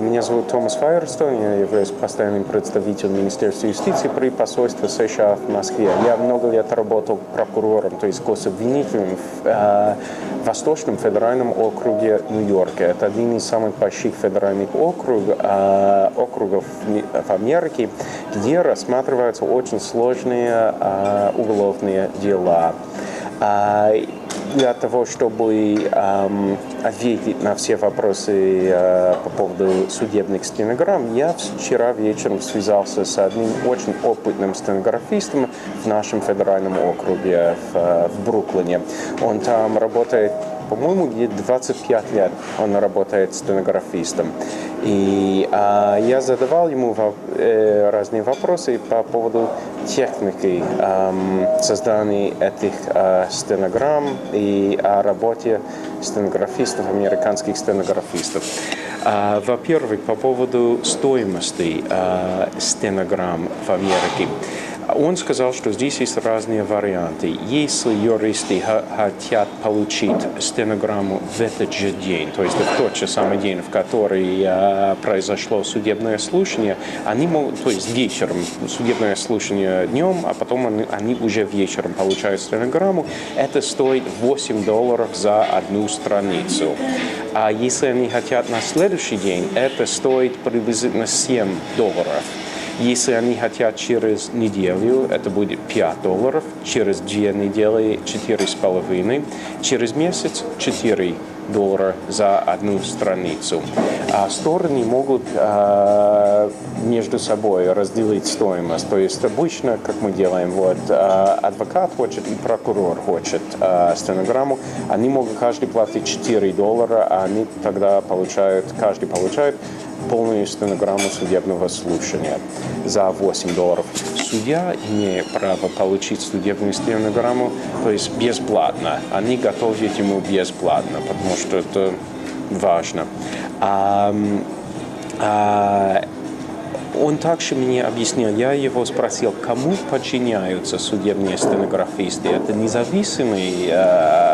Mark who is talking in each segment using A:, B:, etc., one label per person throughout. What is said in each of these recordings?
A: Меня зовут Томас Файерстон, я являюсь постоянным представителем Министерства юстиции при посольстве США в Москве. Я много лет работал прокурором, то есть гособвинителем в э, Восточном федеральном округе Нью-Йорка. Это один из самых больших федеральных округ, э, округов в Америке, где рассматриваются очень сложные э, уголовные дела для того, чтобы эм, ответить на все вопросы э, по поводу судебных стенограмм, я вчера вечером связался с одним очень опытным стенографистом в нашем федеральном округе в, э, в Бруклине. Он там работает по-моему, где-то 25 лет он работает стенографистом. И а, я задавал ему э, разные вопросы по поводу техники э, создания этих э, стенограмм и о работе стенографистов, американских стенографистов. А, во-первых, по поводу стоимости э, стенограмм в Америке. Он сказал, что здесь есть разные варианты. Если юристы хотят получить стенограмму в этот же день, то есть в тот же самый день, в который э, произошло судебное слушание, они могут, то есть вечером, судебное слушание днем, а потом они, они уже вечером получают стенограмму, это стоит 8 долларов за одну страницу. А если они хотят на следующий день, это стоит приблизительно 7 долларов. Если они хотят через неделю, это будет 5 долларов, через две недели 4,5, через месяц 4 доллара за одну страницу. А стороны могут а, между собой разделить стоимость. То есть обычно, как мы делаем, вот а, адвокат хочет и прокурор хочет а, стенограмму, они могут каждый платить 4 доллара, а они тогда получают, каждый получает полную стенограмму судебного слушания за 8 долларов. Судья имеет право получить судебную стенограмму, то есть бесплатно. Они готовят ему бесплатно, потому что это важно. А, а, он также мне объяснил, я его спросил, кому подчиняются судебные стенографисты. Это независимые, э,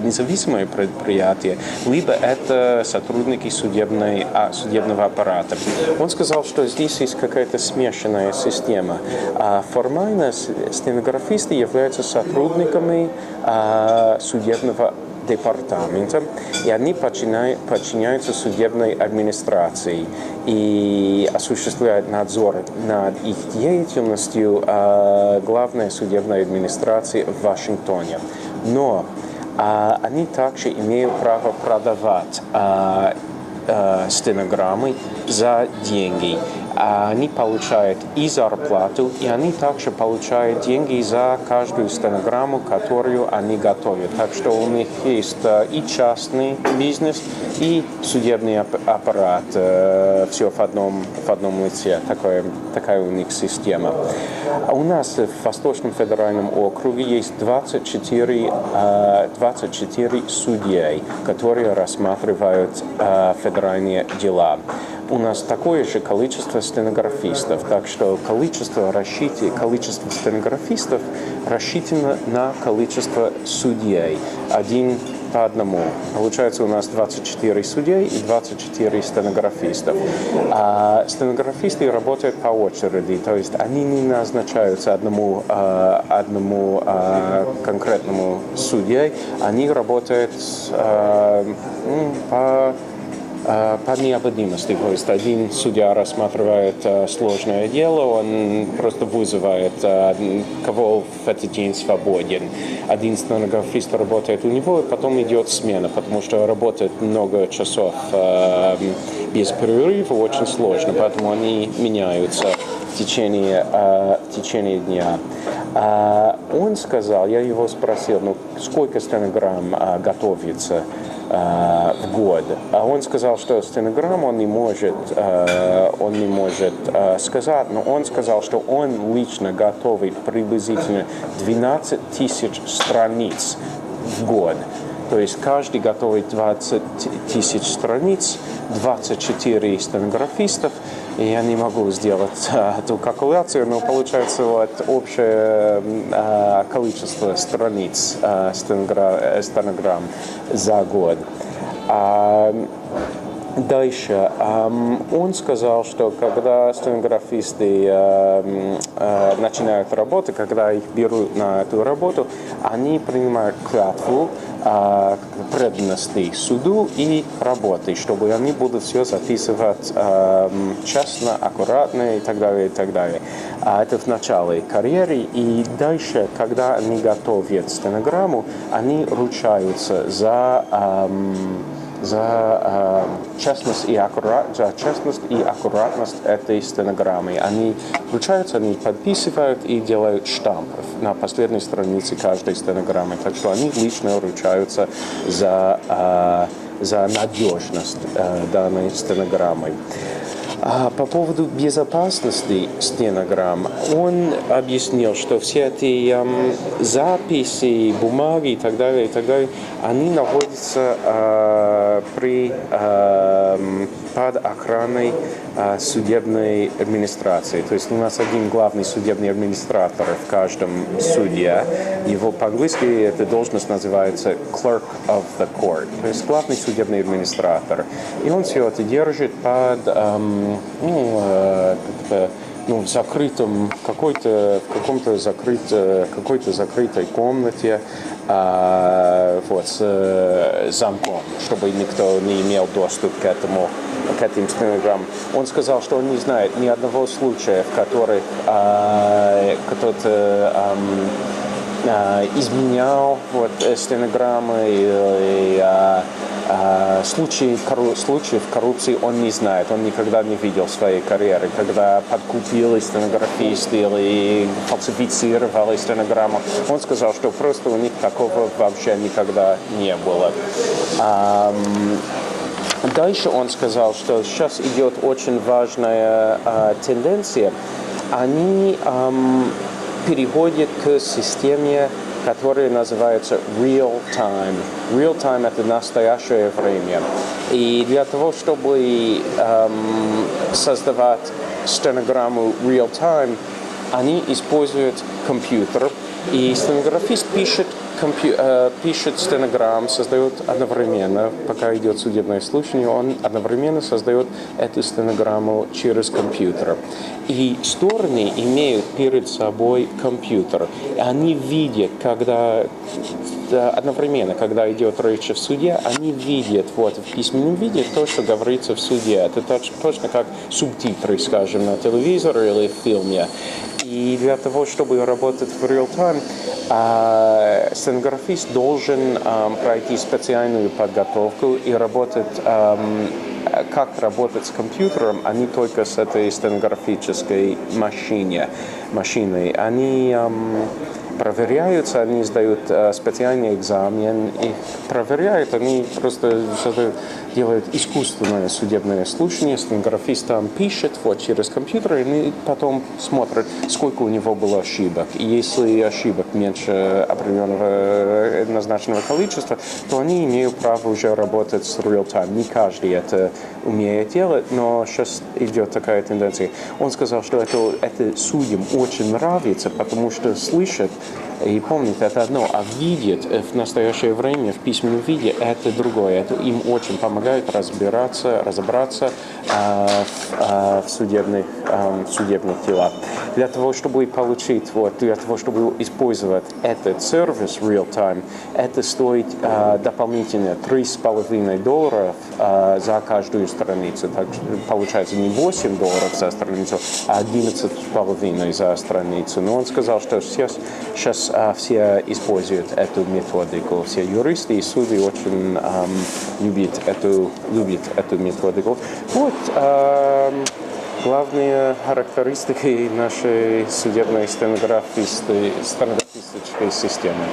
A: независимые предприятия, либо это сотрудники судебной, а, судебного аппарата. Он сказал, что здесь есть какая-то смешанная система. А формально стенографисты являются сотрудниками а, судебного департамента, и они подчиняются судебной администрации и осуществляют надзор над их деятельностью э, главной судебной администрации в Вашингтоне. Но они также имеют право продавать э, стенограммы за деньги они получают и зарплату, и они также получают деньги за каждую стенограмму, которую они готовят. Так что у них есть э, и частный бизнес, и судебный аппарат. Э, Все в одном, в одном лице. Такое, такая у них система. А у нас в Восточном федеральном округе есть 24, 24 судей, которые рассматривают э, федеральные дела у нас такое же количество стенографистов, так что количество, рассчитано, количество стенографистов рассчитано на количество судей. Один по одному. Получается у нас 24 судей и 24 стенографистов. А стенографисты работают по очереди, то есть они не назначаются одному, а, одному а, конкретному судье, они работают а, по по необходимости. То есть один судья рассматривает э, сложное дело, он просто вызывает, э, кого в этот день свободен. Один стенографист работает у него, и потом идет смена, потому что работает много часов без перерыва очень сложно, поэтому они меняются в течение, в течение дня. Он сказал, я его спросил, ну сколько стенограмм готовится Э, в год. А он сказал, что стенограмму он не может, э, он не может э, сказать, но он сказал, что он лично готовит приблизительно 12 тысяч страниц в год. То есть каждый готовит 20 тысяч страниц, 24 стенографистов, я не могу сделать а, эту калькуляцию, но получается вот общее а, количество страниц а, стенограмм за год. Дальше. Он сказал, что когда стенографисты э, начинают работу, когда их берут на эту работу, они принимают клятву а, преданности суду и работы, чтобы они будут все записывать честно, аккуратно и так далее, и так далее. А это в начале карьеры. И дальше, когда они готовят стенограмму, они ручаются за за э, честность и аккурат, за честность и аккуратность этой стенограммы. Они включаются, они подписывают и делают штамп на последней странице каждой стенограммы. Так что они лично ручаются за, э, за надежность э, данной стенограммы. А по поводу безопасности стенограмм, он объяснил, что все эти эм, записи, бумаги и так далее, и так далее, они находятся э, при, э, под охраной э, судебной администрации. То есть у нас один главный судебный администратор в каждом суде. Его по-английски эта должность называется clerk of the court, то есть главный судебный администратор. И он все это держит под ну, э, ну, в закрытом, какой-то, в каком-то закрыто, какой-то закрытой комнате а, вот, с э, замком, чтобы никто не имел доступ к этому к этим стенограммам. Он сказал, что он не знает ни одного случая, в которых а, кто-то ам, а, изменял вот, э, стенограммы или а, а, корру- случаев коррупции он не знает, он никогда не видел своей карьере, когда подкупил стенографист или фальсифицировал стенограмму. Он сказал, что просто у них такого вообще никогда не было. Дальше он сказал, что сейчас идет очень важная а, тенденция. Они ам, переходят к системе, которая называется real time. Real time это настоящее время. И для того, чтобы ам, создавать стенограмму real time, они используют компьютер, и стенографист пишет, компью- э, пишет стенограмм, создает одновременно, пока идет судебное слушание, он одновременно создает эту стенограмму через компьютер. И стороны имеют перед собой компьютер. И они видят, когда да, одновременно, когда идет речь в суде, они видят вот в письменном виде то, что говорится в суде. Это точ- точно как субтитры, скажем, на телевизоре или в фильме. И для того, чтобы работать в real time, а, стенографист должен ам, пройти специальную подготовку и работать ам, как работать с компьютером, а не только с этой стенографической машине, машиной. Они ам, проверяются, они сдают э, специальный экзамен, их проверяют, они просто делают искусственное судебное слушание, стенографист там пишет вот через компьютер, и потом смотрят, сколько у него было ошибок. И если ошибок меньше определенного э, назначенного количества, то они имеют право уже работать с real time. Не каждый это умеет делать, но сейчас идет такая тенденция. Он сказал, что это, это судьям очень нравится, потому что слышат и помнит это одно, а видит в настоящее время в письменном виде это другое. Это им очень помогает разбираться, разобраться а, в, а, в судебных, в судебных делах. Для того, чтобы получить, вот, для того, чтобы использовать этот сервис real time, это стоит а, дополнительно 3,5 долларов а, за каждую страницу. Так получается не 8 долларов за страницу, а 11,5 за страницу. Но он сказал, что сейчас, сейчас а, все используют эту методику. Все юристы и судьи очень ам, любят, эту, любят эту методику. Вот ам, главные характеристики нашей судебной стенографисты- стенографистической системы.